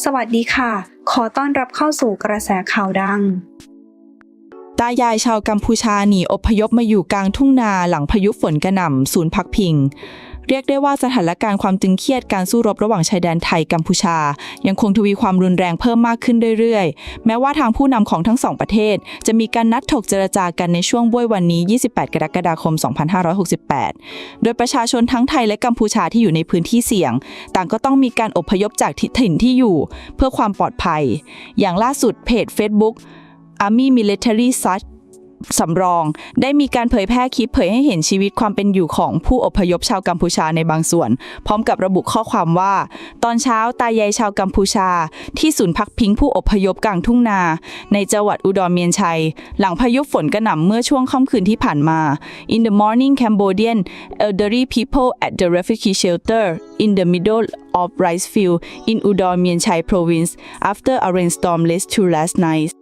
สวัสดีค่ะ ขอต้อนรับเข้าสู่กระแสข่าวดัง ตายายชาวกัมพูชาหนีอพยพมาอยู่กลางทุ่งนาหลังพายุฝนกระหน่ำศูนย์พักพิง เรียกได้ว่าสถานการณ์ความตึงเครียดการสู้รบระหว่างชายแดนไทยกัมพูชา ยังคงทวีความรุนแรงเพิ่มมากขึ้นเรื่อยๆ แม้ว่าทางผู้นำของทั้งสองประเทศ จะมีการนัดถกเจรจากันในช่วงบ้วยวันนี้ 28 กรกฎาคม 2568 โดยประชาชนทั้งไทยและกัมพูชาที่อยู่ในพื้นที่เสี่ยง ต่างก็ต้องมีการอพยพจากถิ่นที่อยู่ เพื่อความปลอดภัย อย่างล่าสุดเพจ Facebook Army Military Search สำรอง ได้มีการเผยแพร่คลิปเผยให้เห็นชีวิตความเป็นอยู่ของผู้อพยพชาวกัมพูชาในบางส่วน พร้อมกับระบุข้อความว่า ตอนเช้าตายายชาวกัมพูชา ที่ศูนย์พักพิงผู้อพยพกลางทุ่งนา ในจังหวัดอุดรเมียนชัย หลังพายุฝนกระหน่ำเมื่อช่วงค่ำคืนที่ผ่านมา In the morning Cambodian elderly people at the refugee shelter in the middle of rice field in Udon Mian Chai province after a rainstorm led to last night